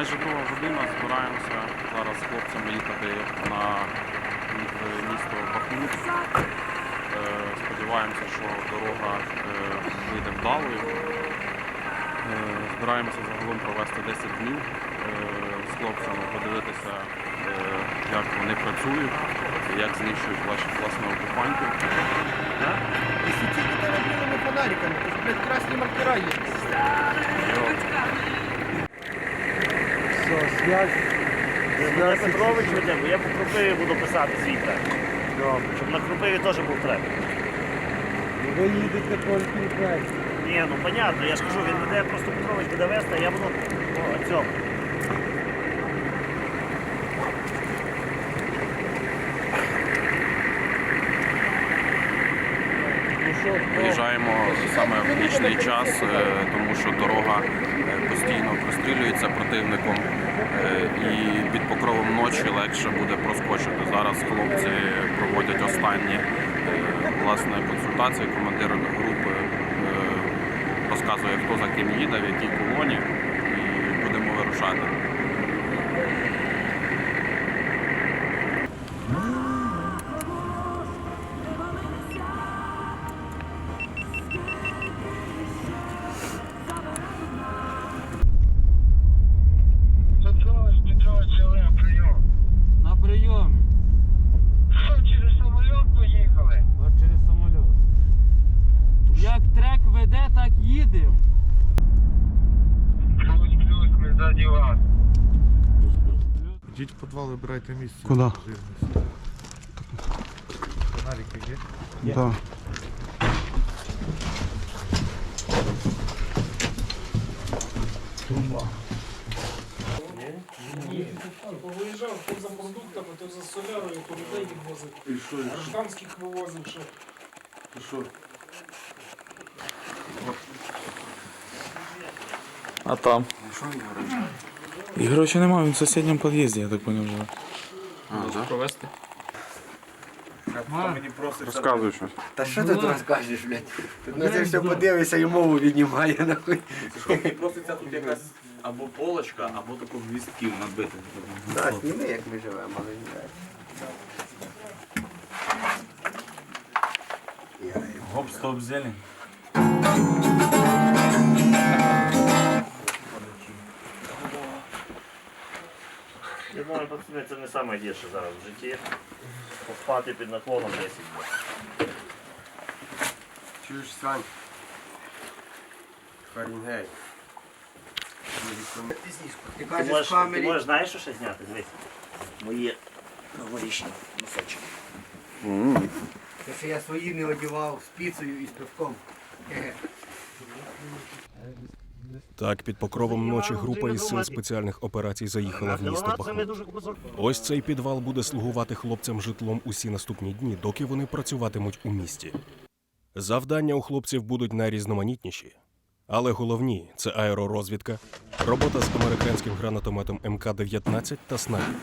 Майже друга година збираємося зараз з хлопцями їхати на місто Бахмут. Е, Сподіваємося, що дорога е, вийде вдалою. Е, Збираємося загалом провести 10 днів з хлопцями, подивитися, як вони працюють, як знищують ваші власне окупантів. Там белыми фонариками, то есть, блядь, есть. Связь. Я Петрович веде, бо я по Кропиві буду писати свій трек. Щоб на Кропиві теж був трек. Ви їдете по Альпінфест. Ні, ну понятно, я ж кажу, він веде просто Петрович буде вести, а я буду по цьому. Ну що, Виїжджаємо саме в нічний час, е, тому що дорога постійно прострілюється противником е, і під покровом ночі легше буде проскочити. Зараз хлопці проводять останні е, власне консультації. Командир групи е, розказує, хто за ким їде, в якій колоні, і будемо вирушати. Їдемо. Плюс, плюс, ми ззаді вас. Йдіть в підвал, вибирайте місце. Куди? Фонарики є? Да. Виїжджав то за продуктами, то за солярою, то людей відвозив. Гражданських вивозив ще. А там? Ігороча немає, він в сусідньому під'їзді, я так поняв. вже. Провести. Розказуй щось. Та що ти тут розкажеш, блядь? Тут на це все подивишся і мову віднімає, нахуй. Проситься тут якась або полочка, або таку гвістків набити. Да, сніми, як ми живемо, але не. Гоп, стоп, зелень. Думаю, пацани, це не найгірше зараз в житті. Поспати під наклоном 10 днів. Чуєш, Сань? Фаренгейт. Ти Ти кажеш можеш, в ти камері. можеш знаєш, що ще зняти? Дивись. Мої новорічні носочки. Те, що я свої не одягав з піцею і з пивком. Хе-хе. Так, під покровом ночі група із сил спеціальних операцій заїхала в місто Бахмут. Ось цей підвал буде слугувати хлопцям житлом усі наступні дні, доки вони працюватимуть у місті. Завдання у хлопців будуть найрізноманітніші, але головні це аеророзвідка, робота з американським гранатометом МК-19 та снайпер.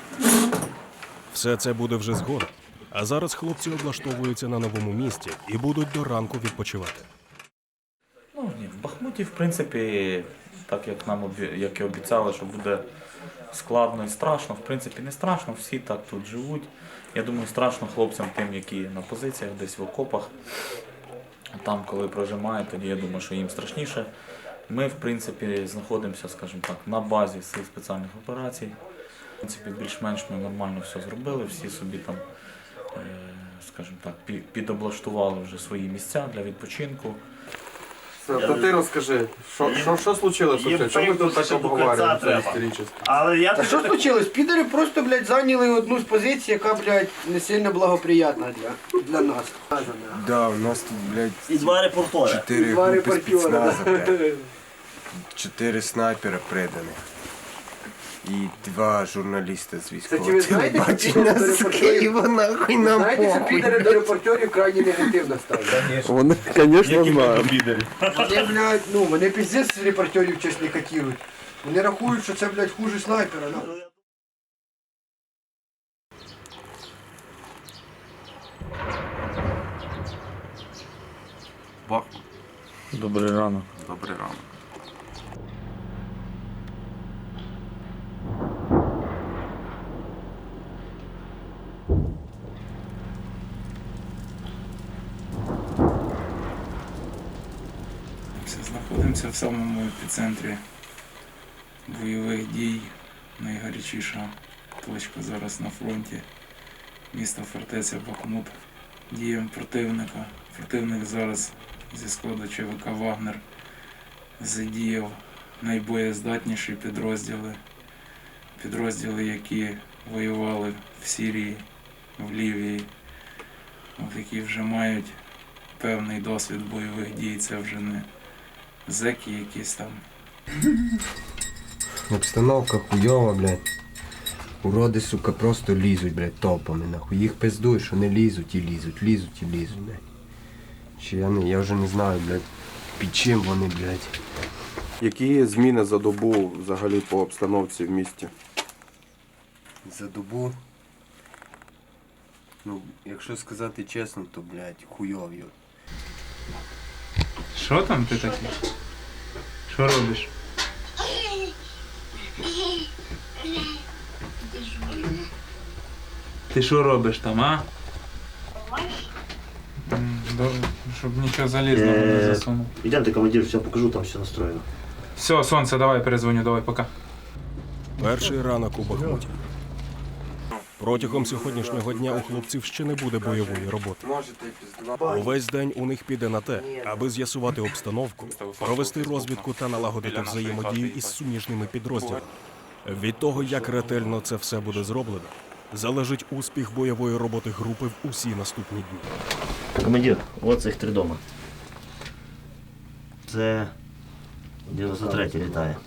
Все це буде вже згодом. А зараз хлопці облаштовуються на новому місці і будуть до ранку відпочивати. Ну, в Бахмуті, в принципі, так як нам як і обіцяли, що буде складно і страшно, в принципі, не страшно, всі так тут живуть. Я думаю, страшно хлопцям тим, які на позиціях, десь в окопах. Там, коли прожимають, тоді я думаю, що їм страшніше. Ми, в принципі, знаходимося, скажімо так, на базі сил спеціальних операцій. В принципі, більш-менш ми нормально все зробили, всі собі там, е, скажімо так, пі- підоблаштували вже свої місця для відпочинку. Та ти розкажи, що, що, що случилось їм вообще? Чому ми тут так до обговорюємо кінця це треба. історично? Але я Та що случилось? Підери просто, блядь, зайняли одну з позицій, яка, блядь, не сильно благоприятна для, для нас. Да, у нас тут, блядь, і два репортери. чотири Два групи репортера. спецназа, блядь. Чотири снайпера преданих. І два журналіста з Кстати, військового ви знаєте, що підери до репортерів... нахуй нам Знаєте, що підери до репортерів крайне негативно ставлять. Вони, звісно, знають. Вони, блядь, ну, вони пиздець з репортерів щось не котірують. Вони рахують, що це, блядь, хуже снайпера. Ну. Бахмут. Добрий ранок. Добрий ранок. Знаходимося в самому епіцентрі бойових дій. Найгарячіша точка зараз на фронті. Місто фортеця Бахмут. Діям противника. Противник зараз зі складу ЧВК Вагнер задіяв найбоєздатніші підрозділи. Підрозділи, які воювали в Сирії, в Лівії, які вже мають певний досвід бойових дій. Це вже не зеки якісь там. Обстановка хуйова, блядь. Уроди, сука, просто лізуть, блядь, толпами, нахуй. Їх пиздують, що не лізуть і лізуть, лізуть і лізуть, блядь. Чи я не, я вже не знаю, блядь, під чим вони, блядь. Які зміни за добу взагалі по обстановці в місті? За добу. Ну, якщо сказати чесно, то, блядь, хуйові. Що там ти такий? Що робиш? Ти що робиш там, а? Добре, Щоб нічого залізного не Е, засунув. Йдемте, командир, все покажу, там все настроєно. Все, сонце, давай перезвоню, давай, пока. Перший ранок у Бахмуті. Протягом сьогоднішнього дня у хлопців ще не буде бойової роботи. Увесь день у них піде на те, аби з'ясувати обстановку, провести розвідку та налагодити взаємодію із суміжними підрозділами. Від того, як ретельно це все буде зроблено, залежить успіх бойової роботи групи в усі наступні дні. Командир, от цих три дома. Це 93 літає.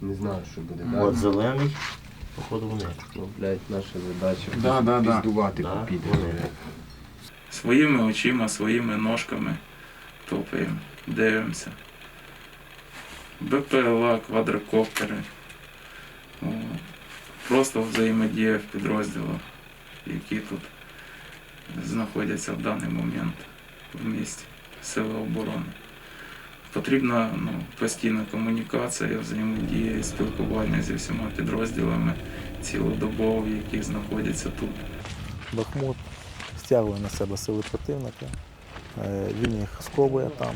Не знаю, що буде От зелений, походу вони. Ну, блядь, наша задача Да, да, да. піздувати Да, попіти, вони. Своїми очима, своїми ножками топаємо, дивимося. БПЛА, квадрокоптери. О, Просто взаємодія в підрозділах, які тут знаходяться в даний момент в місті Сили оборони. Потрібна ну, постійна комунікація, взаємодія і спілкування зі всіма підрозділами цілодобово, які знаходяться тут. Бахмут стягує на себе сили противника, е, він їх сковує там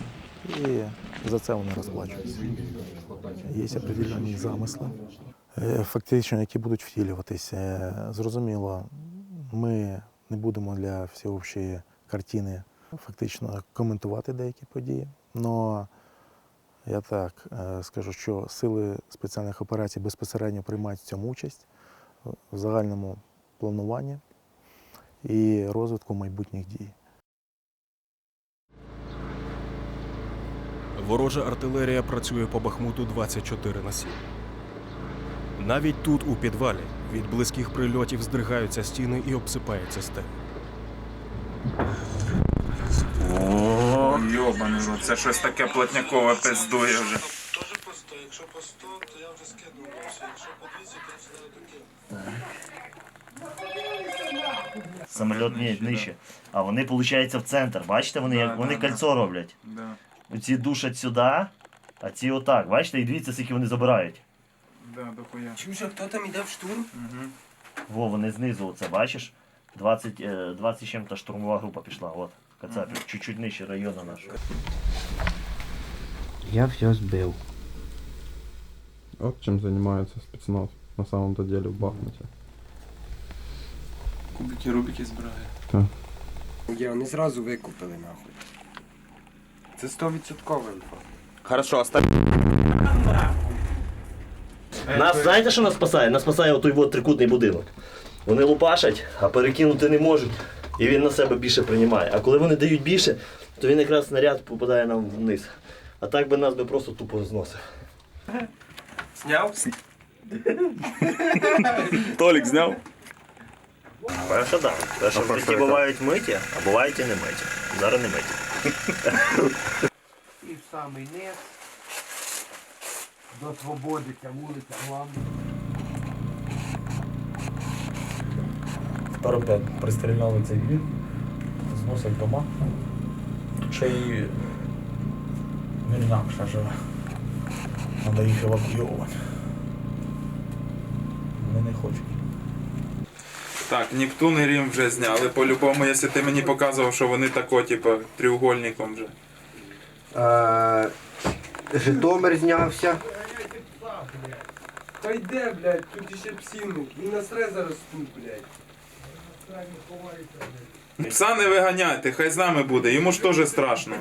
і за це вони розплачуються. Є определені замисли, е, фактично, які будуть втілюватися. Е, Зрозуміло, ми не будемо для всеобщої картини фактично коментувати деякі події. але я так е, скажу, що сили спеціальних операцій безпосередньо приймають в цьому участь в загальному плануванні і розвитку майбутніх дій. Ворожа артилерія працює по Бахмуту 24 на 7. Навіть тут, у підвалі, від близьких прильотів здригаються стіни і обсипається стель. О, йобаний рот, це щось таке плотнякове пиздує вже. Тоже по 100, якщо по 100, то я вже скидував все. Якщо по 200, то це таке. Самольот ні, нижче. А вони, виходить, в центр. Бачите, вони, як, Да, вони да, да. кольцо роблять. Да. Ці душать сюди, а ці отак. Бачите, і дивіться, скільки вони забирають. Да, дохуя. Чуєш, хто там іде в штурм? Угу. Во, вони знизу, оце бачиш? 20, е, 20 з чим-то штурмова група пішла. От, Кацапів, чуть-чуть нижче району нашого. Я все збив. От чим займається спецназ на самом-то деле в Бахмуті. Кубики, рубики збирає. Я вони зразу викупили, нахуй. Це 100% інфа. Хорошо, оставь. Нас знаєте, що нас спасає? Нас спасає отой от трикутний будинок. Вони лупашать, а перекинути не можуть. І він на себе більше приймає. А коли вони дають більше, то він якраз снаряд попадає нам вниз. А так би нас би просто тупо зносив. Сняв? Толік зняв? Перше так. Перше в житті бувають миті, а бувають і не миті. Зараз не миті. І в самий низ. До свободи ця вулиця главна. Тепер пристріляли цей двір, зносять дома. Ще й вірняк ще живе. Треба їх евакуйовувати. Вони не хочуть. Так, Нептун і Рім вже зняли. По-любому, якщо ти мені показував, що вони тако, типу, треугольником вже. Е, Житомир знявся. Та йде, блядь, тут ще псівник. Він насре зараз тут, блядь. Пса не виганяйте, хай з нами буде, йому ж теж страшно.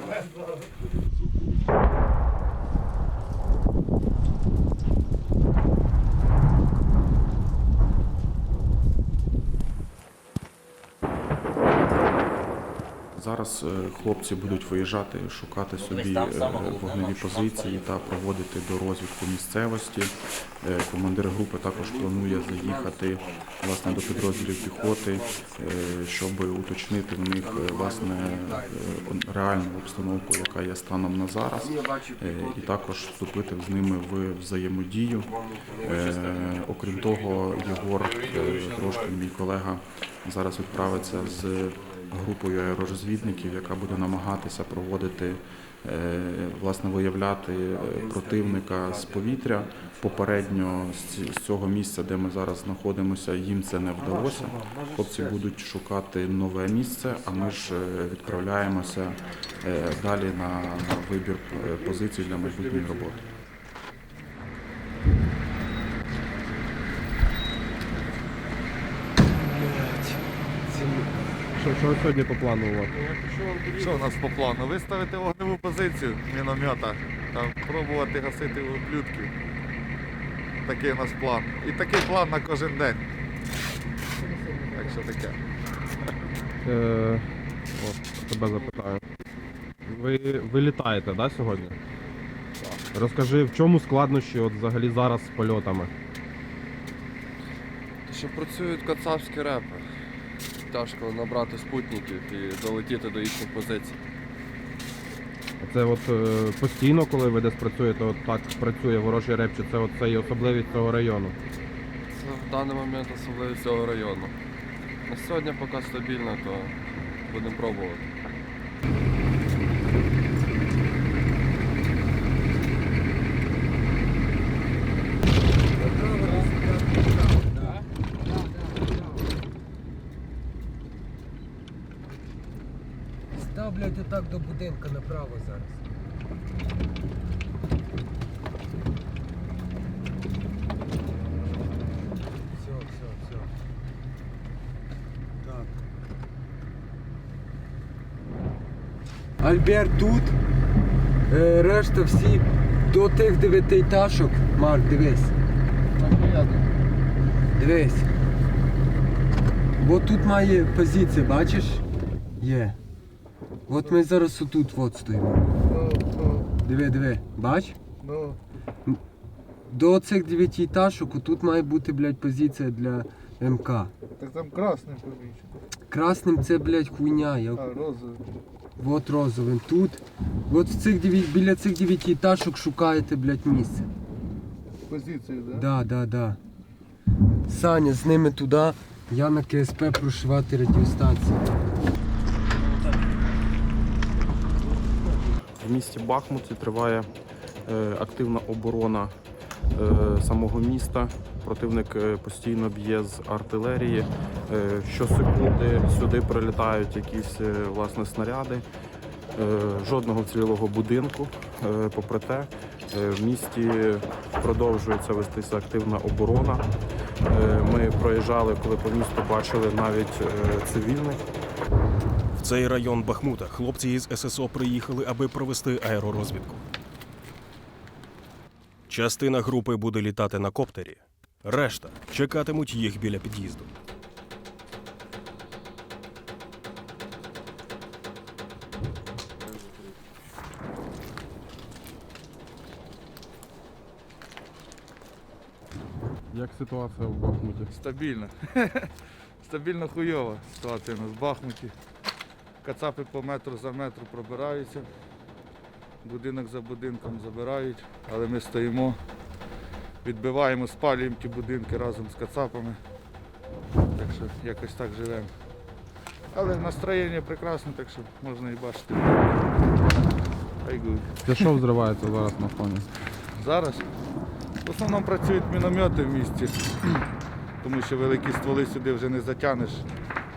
Зараз е, хлопці будуть виїжджати, шукати собі там е, вогневі позиції та проводити до розвідку місцевості. Е, Командир групи також планує заїхати власне до підрозділів піхоти, щоб уточнити в них власне реальну обстановку, яка є станом на зараз, і також вступити з ними в взаємодію. Окрім того, Єгор трошки мій колега зараз відправиться з групою аеророзвідників, яка буде намагатися проводити, е, власне, виявляти е, противника з повітря. Попередньо з цього місця, де ми зараз знаходимося, їм це не вдалося. Хлопці будуть шукати нове місце, а ми ж е, відправляємося далі на вибір позицій для майбутньої роботи. Що, що сьогодні по плану у вас? Що у нас по плану? Виставити вогневу позицію міномета та пробувати гасити ублюдків. Такий у нас план. І такий план на кожен день. Так що таке. Е, от, тебе запитаю. Ви, ви літаєте, да, сьогодні? Розкажи, в чому складнощі от взагалі зараз з польотами? Що працюють кацапські репи. Тяжко набрати спутників і долетіти до їхніх позицій. Це от е, постійно, коли ви десь працюєте, от так працює ворожий реп, чи це от це і особливість цього району? Це в даний момент особливість цього району. На сьогодні поки стабільно, то будемо пробувати. Отак до будинка направо зараз. Все, все, все. Так. Альберт тут. Е, решта всі до тих дев'ятиэтажок. Марк, дивись. Дивись. Бо тут має позиція, бачиш? Є. От ми зараз отут от стоїмо. Диви, диви, бач? Ну, До цих дев'ятиэтажок тут має бути, блядь, позиція для МК. так там красний помічен. Красним це, блядь, хуйня. Я... А, розовий. От розовим тут. От в цих дев'ять, біля цих дев'ятиэтажок шукаєте, блядь, місце. Позицію, да? Да, да, да. Саня, з ними туди, я на КСП прошивати радіостанцію. Місті Бахмуті триває е, активна оборона е, самого міста. Противник е, постійно б'є з артилерії. Щосекунди сюди прилітають якісь власне снаряди. Жодного вцілілого будинку. Попри те, в місті продовжується вестися активна оборона. Ми проїжджали, коли по місту бачили навіть цивільних. В цей район Бахмута хлопці із ССО приїхали, аби провести аеророзвідку. Частина групи буде літати на коптері, решта чекатимуть їх біля під'їзду. Як ситуація в Бахмуті? Стабільно. Стабільно хуйова ситуація у нас в Бахмуті. Кацапи по метру за метру пробираються. Будинок за будинком забирають, але ми стоїмо, відбиваємо, спалюємо ті будинки разом з кацапами. Так що якось так живемо. Але настроєння прекрасне, так що можна і бачити. Це що взривається зараз на фоні? Зараз в основному працюють міномети в місті, тому що великі стволи сюди вже не затягнеш,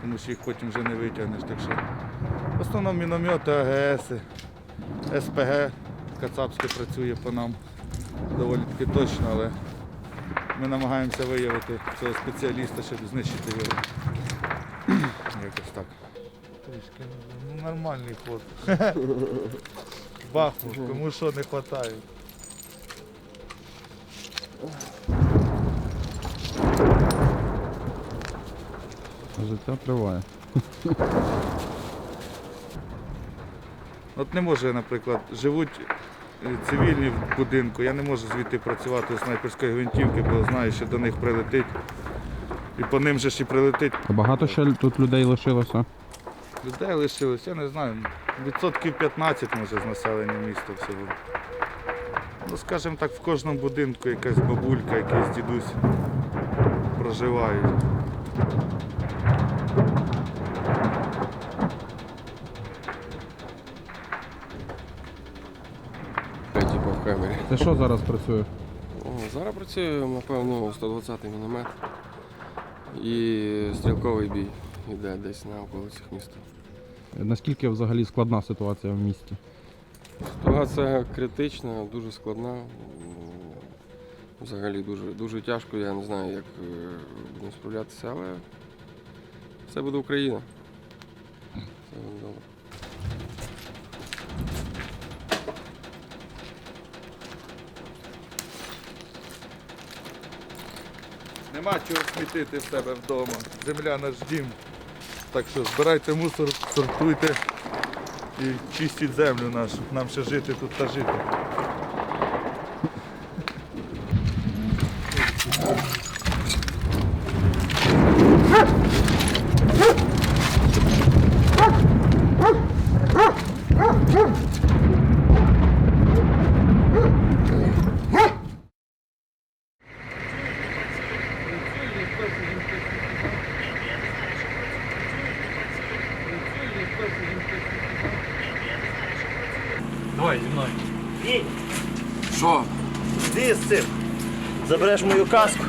тому що їх потім вже не витягнеш. Так що в основному міномети, АГС, СПГ, Кацапське працює по нам доволі таки точно, але ми намагаємося виявити цього спеціаліста, щоб знищити його. Якось так. Трішки ну, нормальний ход. Бахмут, кому що не вистачає. Життя триває. От не може, наприклад, живуть е, цивільні в будинку, я не можу звідти працювати з снайперської гвинтівки, бо знаю, що до них прилетить. І по ним же ж і прилетить. А багато ще тут людей лишилося? Людей лишилось, я не знаю, відсотків 15 може з населення міста всього. Ну, скажімо так, в кожному будинку якась бабулька, якийсь дідусь проживають. Це що зараз працює? О, зараз працює, напевно, 120-й міномет. І стрілковий бій йде десь на околицях міста. Наскільки взагалі складна ситуація в місті? Ситуація критична, дуже складна. Взагалі дуже, дуже тяжко, я не знаю, як е, будемо справлятися, але це буде Україна. Все буде добре. Нема чого смітити в себе вдома. Земля наш дім. Так що збирайте мусор, сортуйте і чистіть землю нашу. Нам ще жити тут та жити. Давай зі мною. Ні, Що? Іди з цим. Забереш мою каску.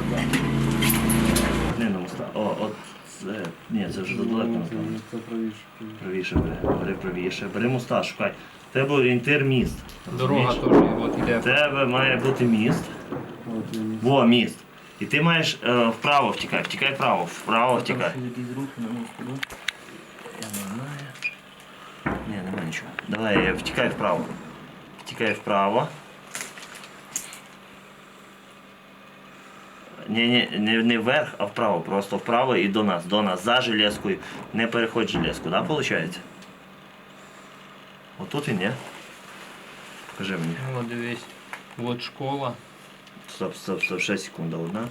Не на уста. О, от це. Ні, це вже задалеко, напевно. Це правіше. Правіше бери, бери правіше. Бери моста, шукай. В Тебе орієнтир міст. Дорога теж от іде. В тебе має бути міст. Во, міст. І ти маєш е, вправо втікай, втікай вправо, вправо втікай. Якісь Я не знаю. Ні, немає нічого. Давай, е, втікай вправо. Втікай вправо. Ні, ні, не, не вверх, а вправо. Просто вправо і до нас, до нас, за железкою. Не переходь железку, да, виходить? Отут він, ні? Покажи мені. Ну, дивись. От школа. Стоп, стоп, стоп, 6 секунд, одна.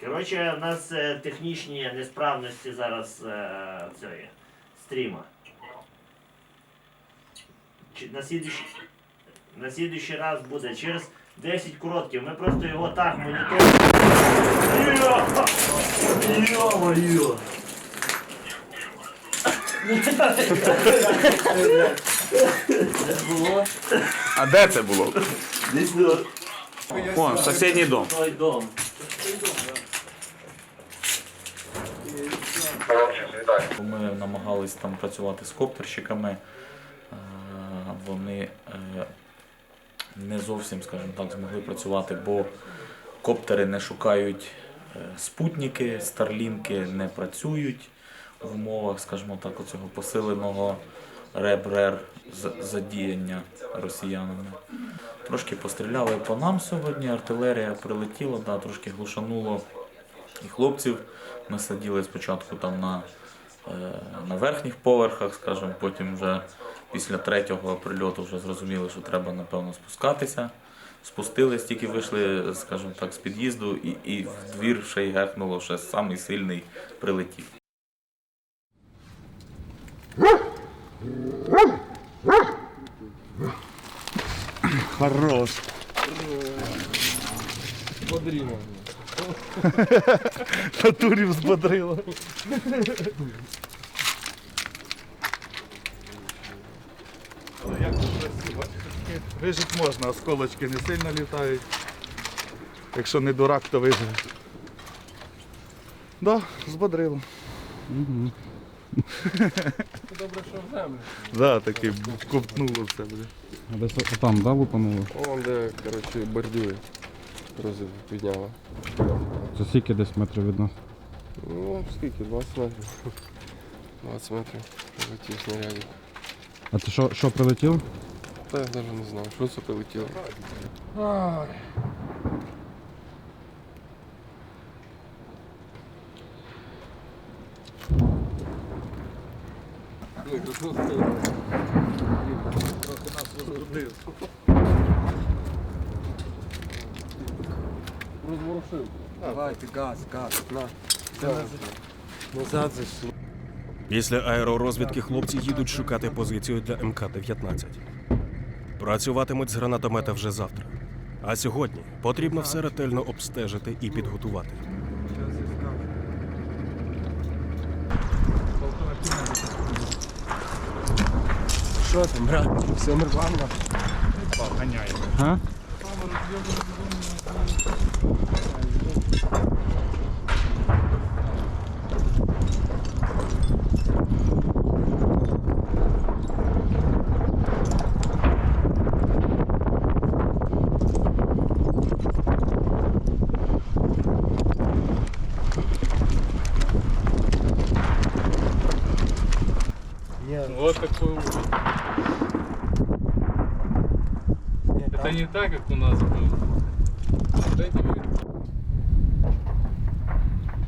Коротше, у нас е, технічні несправності зараз е, цієї стріма. Чи- На слідуючий, на слідуючий раз буде через 10 коротків. Ми просто його так моніторимо. Йо-моє! А де це було? Десь до Вон, сусідній дом. той дом. Ми намагались там працювати з коптерщиками. Е, Вони е, не зовсім, скажімо так, змогли працювати, бо коптери не шукають е, спутники, старлінки не працюють в умовах, скажімо так, оцього посиленого ребрер задіяння росіянами. Трошки постріляли по нам сьогодні, артилерія прилетіла, да, трошки глушануло і хлопців. Ми сиділи спочатку там на, е, на верхніх поверхах, скажімо, потім вже після третього прильоту вже зрозуміли, що треба, напевно, спускатися. Спустились, тільки вийшли, скажімо так, з під'їзду, і, і в двір ще й гехнуло, ще самий сильний прилетів. Хорош. Бодрімо. Натурів збодрило. Як тут красиво. Вижити можна, осколочки не сильно літають. Якщо не дурак, то виживе. Да, збодрило. Добре, що в землю. Да, таки ковтнуло все. Буде. А Десь там, да, лупануло? Вон де, коротше, бордюри рози підняла. Це скільки десь метрів від нас? Ну, скільки? 20 метрів. 20 метрів. Прилетів снарядик. А це що, що прилетіло? Та я навіть не знаю, що це прилетіло. Розворушив. Давайте, газ, газ, на. Назад зайшли. Після аеророзвідки хлопці їдуть шукати позицію для МК-19. Працюватимуть з гранатомета вже завтра. А сьогодні потрібно все ретельно обстежити і підготувати. Що там, брат? Все нормально? А?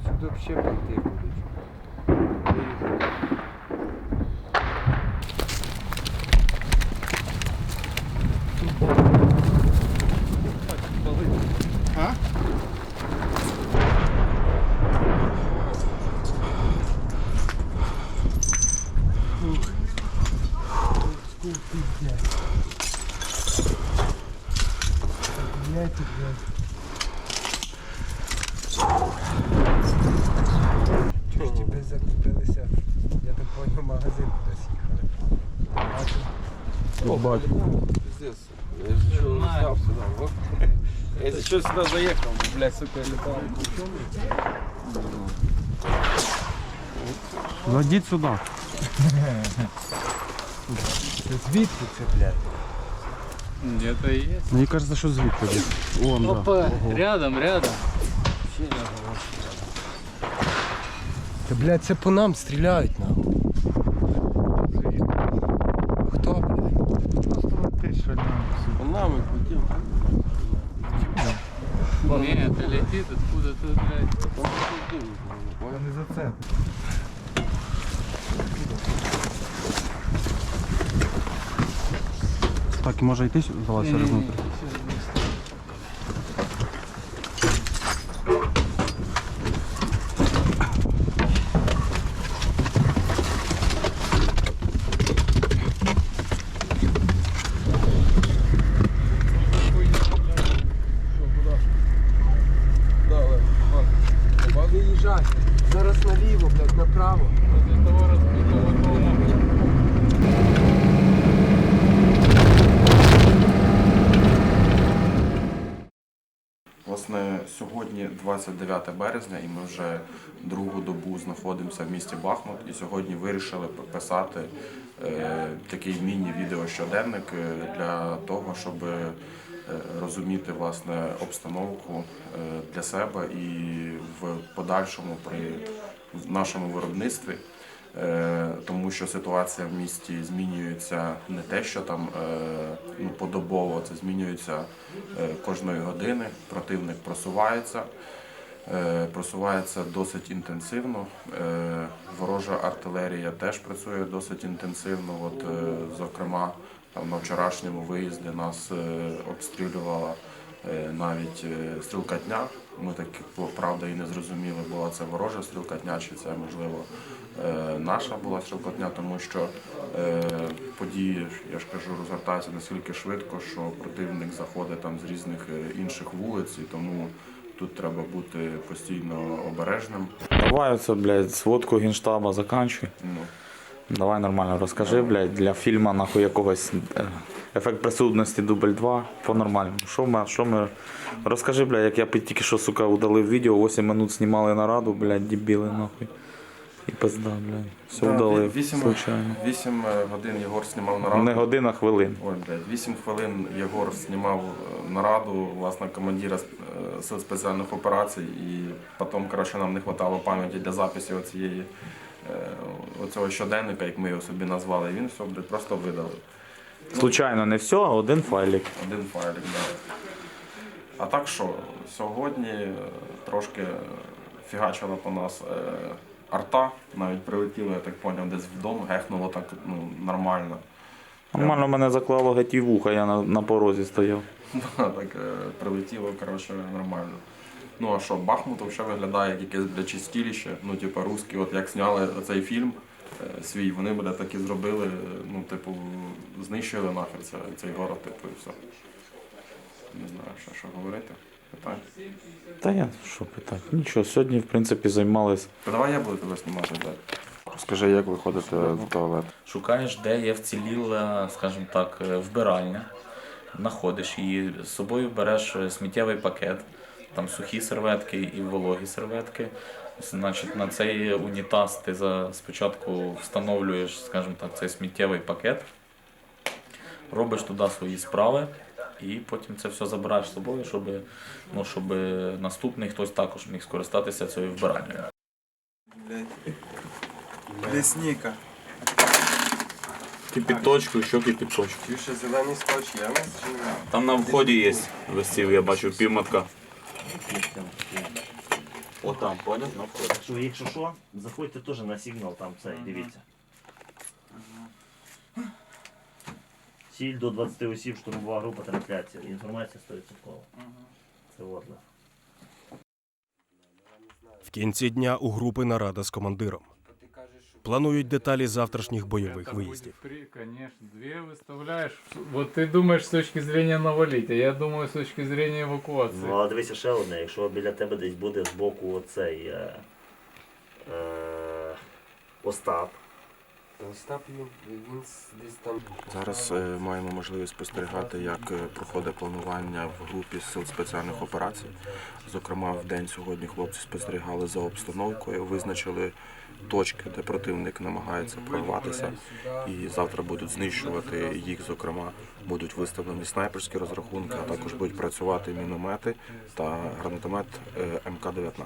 Сюди вообще прийти будуть. Чого ж тебе закупилися? Я так понял, в магазин кудись їхали. О, бачу. Пиздец. Я ж що став сюди. во. Я сюди заїхав, блядь, сука, літав. Зайдіть сюди. Звідки це, блядь? Где-то есть. Мені кажеться, що звідти десь. Вон, да. Опа, рядом, рядом. Та, блядь, це по нам стріляють, нахуй. А Хто, блядь? Он нами хотів. Нет, летит откуда-то, блядь. Не за це. Так, може йти сюди, залазь через внутрь. Дали. Виїжджай. Зараз наліво, блядь, направо. Возле того разбитого дома. Власне, сьогодні 29 березня, і ми вже другу добу знаходимося в місті Бахмут. І сьогодні вирішили писати е, такий міні-відеощоденник е, для того, щоб е, розуміти власне обстановку е, для себе і в подальшому при нашому виробництві. Е, тому що ситуація в місті змінюється не те, що там е, ну, подобово, це змінюється е, кожної години. Противник просувається, просувається досить інтенсивно. Ворожа артилерія теж працює досить інтенсивно. От, зокрема, там на вчорашньому виїзді нас обстрілювала навіть е, стрілкатня. Ми так правда і не зрозуміли, була це ворожа стрілкатня, чи це можливо е, наша була стрілкотня, тому що е, події, я ж кажу, розгортаються настільки швидко, що противник заходить там з різних е, інших вулиць, і тому тут треба бути постійно обережним. Давай оце, блядь, сводку генштаба заканчуй. Ну, Давай нормально розкажи, блядь, для фільму нахуй якогось е, ефект присутності дубль 2 по нормальному. Що ми, що ми. Розкажи, блядь, як я тільки що, сука, удалив відео, 8 минут знімали нараду, блядь, дебіли, нахуй. І пизда, блядь. Все Да, вдали, вісім- случайно. Вісім е, годин Єгор знімав нараду. Не година, хвилин. Ой, блядь, 8 хвилин Єгор знімав е, нараду, власне, командира сил спеціальних операцій, і потім, коротше, нам не вистачало пам'яті для запису оцієї, оцього щоденника, як ми його собі назвали, він все, блядь, просто видалив. Случайно не все, а один файлик. Один файлик, так. Да. А так що, сьогодні е, трошки фігачила по нас е, арта, навіть прилетіло, я так зрозумів, десь вдома, гехнуло так ну, нормально. Нормально мене заклало геть і вуха, я на, на порозі стояв. Так е, прилетіло, коротше, нормально. Ну а що, Бахмут взагалі виглядає як якесь бля, чистіліще. Ну, типу, русські, от як зняли цей фільм е, свій, вони бля, так і зробили, ну, типу, знищили нахер це, цей город, типу, і все. Не знаю, що, що говорити. Питань. Та я що питати? Нічого, сьогодні, в принципі, займались. Та давай я буду тебе знімати, так. Скажи, як виходити в туалет? Шукаєш, де є вціліла, скажімо так, е, вбиральня, знаходиш її, з собою береш е, сміттєвий пакет, там сухі серветки і вологі серветки. Значить, на цей унітаз ти за, спочатку встановлюєш, скажімо так, цей сміттєвий пакет, робиш туди свої справи. І потім це все забираєш з собою, щоб, ну, щоб наступний хтось також міг скористатися цією вбиральнею. Лесника. Кипіточку, що кипіточку. Там на вході є висів, я бачу, півмотка. Отам, поняв? На вході. Так що, якщо що, заходьте теж на сигнал, там цей, дивіться. Сіль до 20 осіб, штурмова група, трансляція. Інформація 100%. Це от. на. В кінці дня у групи нарада з командиром. Планують деталі завтрашніх бойових виїздів. Конечно, две выставляешь. Вот ты думаешь с точки зрения навалить, а я думаю с точки зрения евакуации. Ну, а дивися ще одне, якщо біля тебе десь буде збоку оцей е, е, Остап, Остап він, він десь там. Зараз е, маємо можливість спостерігати, як е, проходить планування в групі сил спеціальних операцій. Зокрема, в день сьогодні хлопці спостерігали за обстановкою, визначили точки, де противник намагається прорватися, і завтра будуть знищувати їх. Зокрема, будуть виставлені снайперські розрахунки, а також будуть працювати міномети та гранатомет е, МК-19.